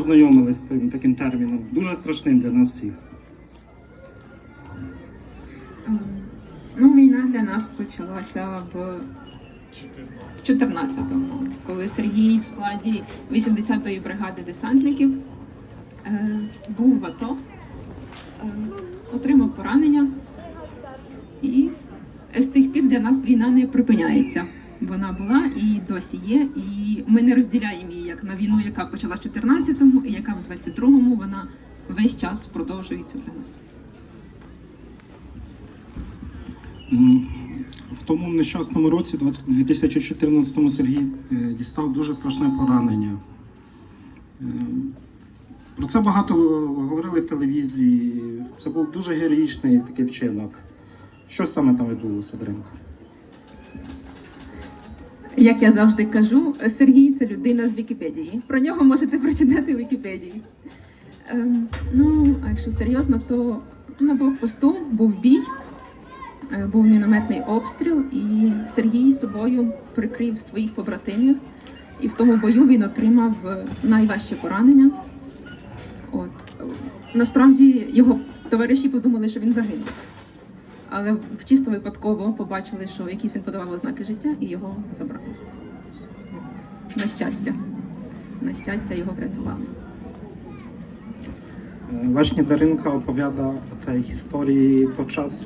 Ознайомились з таким терміном, дуже страшним для нас всіх. Ну, війна для нас почалася в 14-му, коли Сергій в складі 80-ї бригади десантників е, був в АТО, е, отримав поранення, і з тих пір для нас війна не припиняється. Вона була і досі є, і ми не розділяємо її як на війну, яка почала в 14-му і яка в 22-му, вона весь час продовжується для нас. В тому нещасному році, 2014-му, Сергій е, дістав дуже страшне поранення. Е, Про це багато говорили в телевізії. Це був дуже героїчний такий вчинок. Що саме там відбулося, Даринко? Як я завжди кажу, Сергій це людина з Вікіпедії. Про нього можете прочитати в Вікіпедії. Ем, ну, а якщо серйозно, то на блокпосту був бій, е, був мінометний обстріл, і Сергій собою прикрив своїх побратимів. І в тому бою він отримав е, найважче поранення. От. Насправді його товариші подумали, що він загинув. Але в чисто випадково побачили, що якісь він подавав ознаки життя і його забрали. На щастя. На щастя, його врятували. Właśnie Darynka opowiada o tej historii podczas